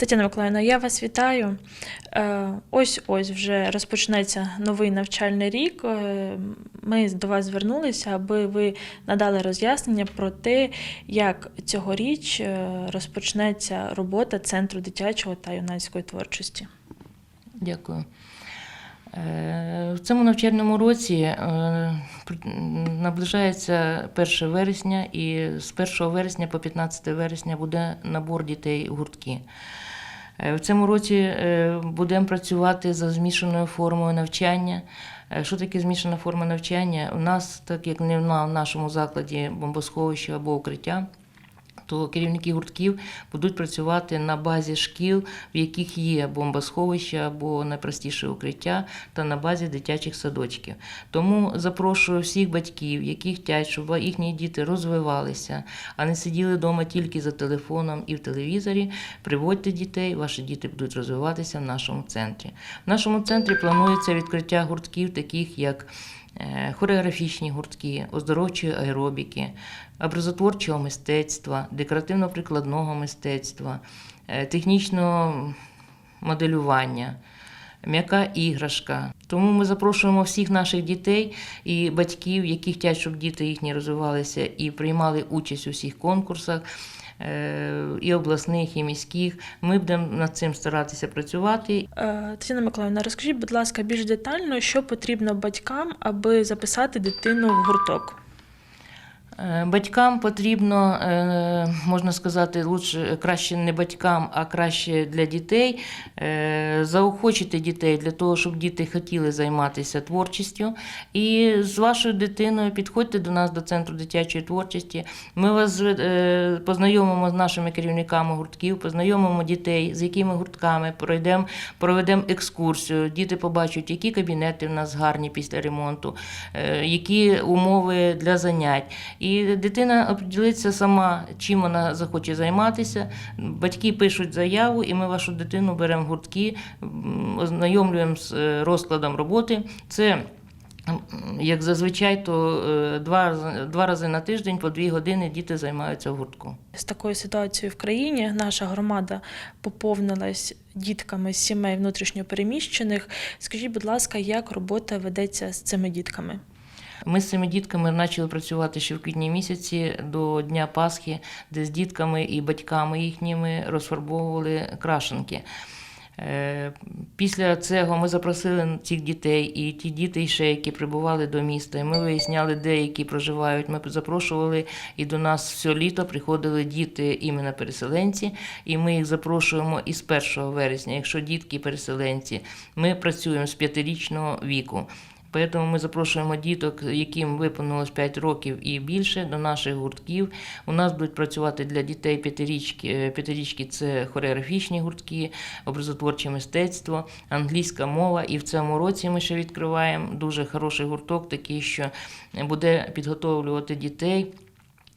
Тетяна Миколаївна, я вас вітаю. Е, Ось ось вже розпочнеться новий навчальний рік. Е, Ми до вас звернулися, аби ви надали роз'яснення про те, як цьогоріч е, розпочнеться робота Центру дитячого та юнацької творчості. Дякую. Е, В цьому навчальному році е, наближається 1 вересня, і з 1 вересня по 15 вересня буде набор дітей у гуртки. Е, В цьому році будемо працювати за змішаною формою навчання. Що таке змішана форма навчання? У нас, так як немає в нашому закладі бомбосховища або укриття, то керівники гуртків будуть працювати на базі шкіл, в яких є бомбосховища або найпростіше укриття, та на базі дитячих садочків. Тому запрошую всіх батьків, які хочуть, щоб їхні діти розвивалися, а не сиділи вдома тільки за телефоном і в телевізорі. Приводьте дітей, ваші діти будуть розвиватися в нашому центрі. В нашому центрі планується відкриття гуртків, таких як хореографічні гуртки, оздоровчої аеробіки, образотворчого мистецтва, декоративно-прикладного мистецтва, е, технічного моделювання. М'яка іграшка. Тому ми запрошуємо всіх наших дітей і батьків, які хочуть, щоб діти їхні розвивалися і приймали участь у всіх конкурсах, е, і обласних, і міських. Ми будемо над цим старатися працювати. Е, Тетяна Миколаївна, розкажіть, будь ласка, більш детально, що потрібно батькам, аби записати дитину в гурток. Е, Батькам потрібно, е, можна сказати, лучше краще не батькам, а краще для дітей е, заохочити дітей для того, щоб діти хотіли займатися творчістю. І з вашою дитиною підходьте до нас до центру дитячої творчості. Ми вас познайомимо з нашими керівниками гуртків, познайомимо дітей, з якими гуртками пройдемо, проведемо екскурсію. Діти побачать, які кабінети в нас гарні після ремонту, які умови для занять. І дитина определиться сама, чим вона захоче займатися. Батьки пишуть заяву, і ми вашу дитину беремо в гуртки, ознайомлюємо з е, розкладом роботи. Це як зазвичай, то е, два, два рази на тиждень по дві години діти займаються в гуртку. З такою ситуацією в країні наша громада поповнилась дітками сімей внутрішньопереміщених. Скажіть, будь ласка, як робота ведеться з цими дітками? Ми з цими дітками почали працювати ще в квітні місяці до Дня Пасхи, де з дітками і батьками їхніми розфарбовували крашенки. Е, Після цього ми запросили цих дітей і ті діти, ще, які прибували до міста. Ми виясняли, де які проживають. Ми запрошували і до нас все літо приходили діти іменно переселенці, і ми їх запрошуємо із 1 вересня. Якщо дітки переселенці, ми працюємо з п'ятирічного віку. Тому ми запрошуємо діток, яким виповнилось 5 років і більше, до наших гуртків. У нас будуть працювати для дітей п'ятирічки. е, П'ятирічки це хореографічні гуртки, образотворче мистецтво, англійська мова. І в цьому році ми ще відкриваємо дуже хороший гурток, такий, що буде підготовлювати дітей.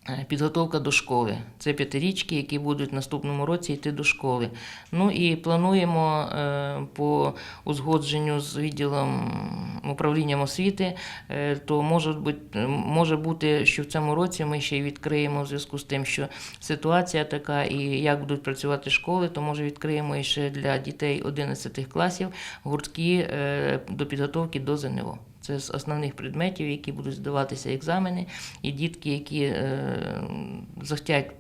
Е, Підготовка до школи. Це п'ятирічки, які будуть в наступному році йти до школи. Ну і плануємо е, по узгодженню з відділом управлінням освіти, е, то може бути, може бути, що в цьому році ми ще й відкриємо в зв'язку з тим, що ситуація така, і як будуть працювати школи, то може відкриємо і ще для дітей 11 класів гуртки е, до підготовки до ЗНО. Це з основних предметів, які будуть здаватися екзамени, і дітки, які е, захотять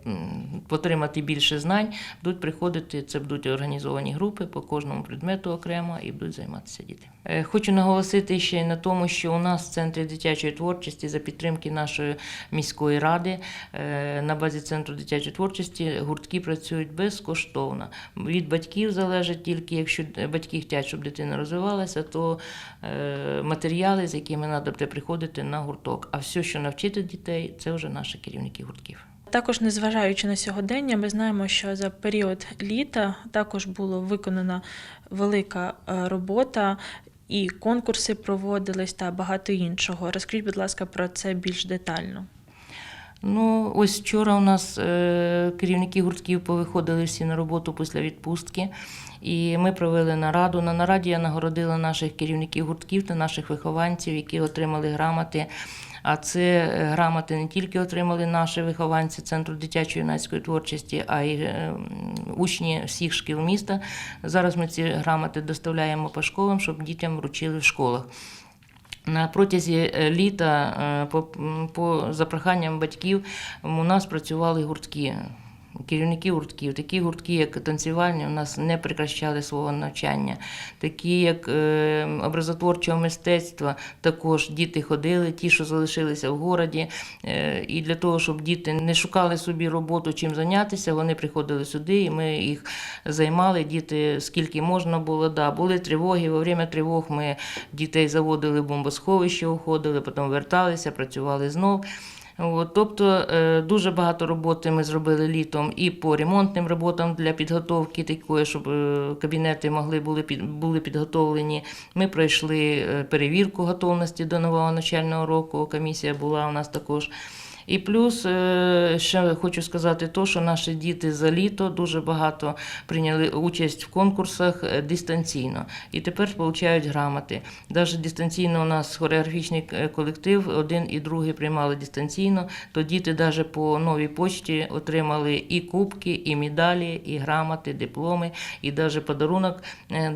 отримати більше знань, будуть приходити. Це будуть організовані групи по кожному предмету окремо і будуть займатися діти. Е, хочу наголосити ще на тому, що у нас в центрі дитячої творчості за підтримки нашої міської ради е, на базі центру дитячої творчості гуртки працюють безкоштовно. Від батьків залежить тільки, якщо батьки хочуть, щоб дитина розвивалася, то е, матеріали, з якими треба приходити на гурток. А все, що навчити дітей, це вже наші керівники гуртків. Також, незважаючи на сьогодення, ми знаємо, що за період літа також була виконана велика е, робота, і конкурси проводились та багато іншого. Розкажіть, будь ласка, про це більш детально. Ну, ось вчора у нас е, керівники гуртків повиходили всі на роботу після відпустки, і ми провели нараду. На нараді я нагородила наших керівників гуртків та наших вихованців, які отримали грамоти А це е, грамоти не тільки отримали наші вихованці Центру дитячої юнацької творчості, а й е, учні всіх шкіл міста. Зараз ми ці грамоти доставляємо по школам, щоб дітям вручили в школах. На протязі е, літа, е, по, по за проханням батьків, у нас працювали гуртки. Керівники гуртків, такі гуртки, як танцювальні, у нас не прекращали свого навчання. Такі, як е, образотворчого мистецтва, також діти ходили, ті, що залишилися в городі. Е, і для того, щоб діти не шукали собі роботу, чим зайнятися, вони приходили сюди, і ми їх займали. Діти скільки можна було. Да, були тривоги. Во время тривог ми дітей заводили в бомбосховище, уходили, потім верталися, працювали знов. От, тобто е, дуже багато роботи ми зробили літом і по ремонтним роботам для підготовки такої, щоб е, кабінети могли були були підготовлені. Ми пройшли е, перевірку готовності до нового навчального року. Комісія була у нас також. І плюс е, ще хочу сказати, то, що наші діти за літо дуже багато прийняли участь в конкурсах е, дистанційно і тепер отримують грамоти. Навіть дистанційно у нас хореографічний е, колектив, один і другий приймали дистанційно, то діти навіть по новій почті отримали і кубки, і медалі, і грамоти, дипломи, і навіть подарунок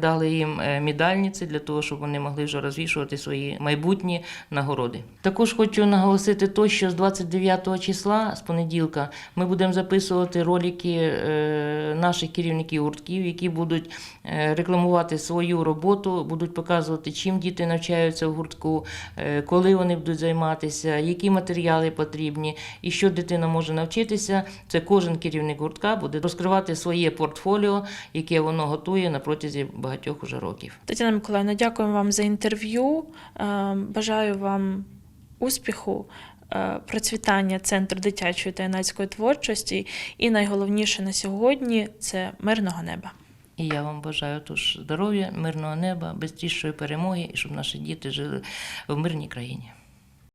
дали їм медальниці для того, щоб вони могли вже розвішувати свої майбутні нагороди. Також хочу наголосити то, що з 29 числа, з понеділка, ми будемо записувати ролики е, наших керівників гуртків, які будуть е, рекламувати свою роботу, будуть показувати, чим діти навчаються в гуртку, е, коли вони будуть займатися, які матеріали потрібні і що дитина може навчитися. Це кожен керівник гуртка буде розкривати своє портфоліо, яке воно готує на протязі багатьох уже років. Тетяна Миколаївна, дякую вам за інтерв'ю. Бажаю вам успіху, процвітання Центру дитячої та юнацької творчості. І найголовніше на сьогодні це мирного неба. І я вам бажаю тож здоров'я, мирного неба, безтішої перемоги, і щоб наші діти жили в мирній країні.